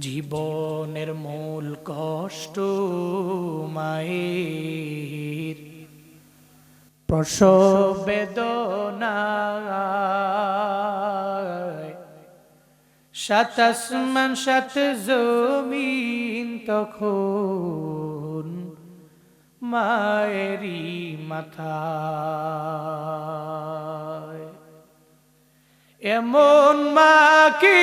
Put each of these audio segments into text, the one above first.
জীবনের মূল কষ্ট মায়ের। প্রসব বেদনা সাত সাত জমিন তখন মায়েরি মাথা এমন মা কি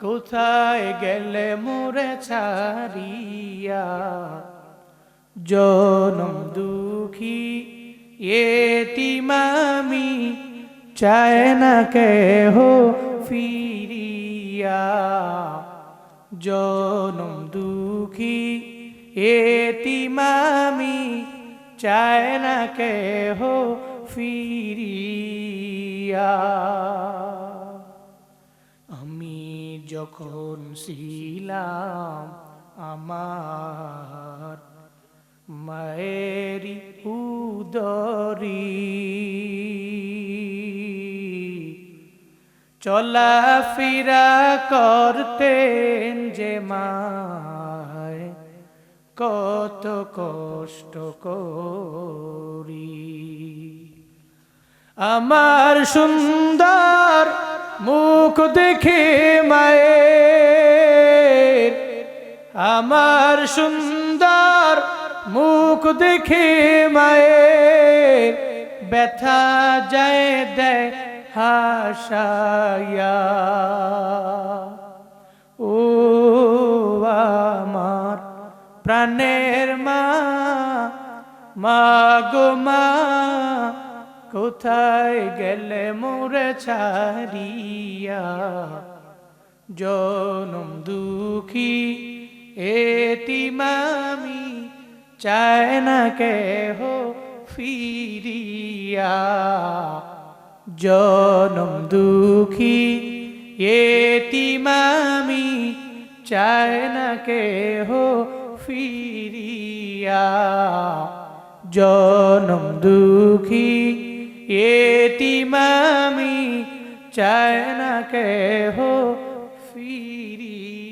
কোথায় গেলে মোরে ছাড়িয়া? জনম দুঃখী এটি মামি চায় না কে হো ফিরিয়া। জনম দুঃখী এটি মামি চায় না কে হো ফিরিয়া। আমি যখন ছিলাম আমার মায়েরি উদরি চলাফেরা করতেন যে মায় কত কষ্ট করি। আমার সুন্দর দেখে মায়ের, আমার সুন্দর মুখ দেখে মায়ের, ব্যথা যায় দেয় হাসায়া ও আমার প্রাণের মা মা গো মা কোথায় গেলে মোরে ছাড়িয়া? জনম দুঃখী, এটি মামি চায় না কে হো ফিরিয়া। জনম দুঃখী, এটি মামি চায় না কে হো ফিরিয়া। জনম দুখী এটি মামি চায় না কে হো ফিরিয়া।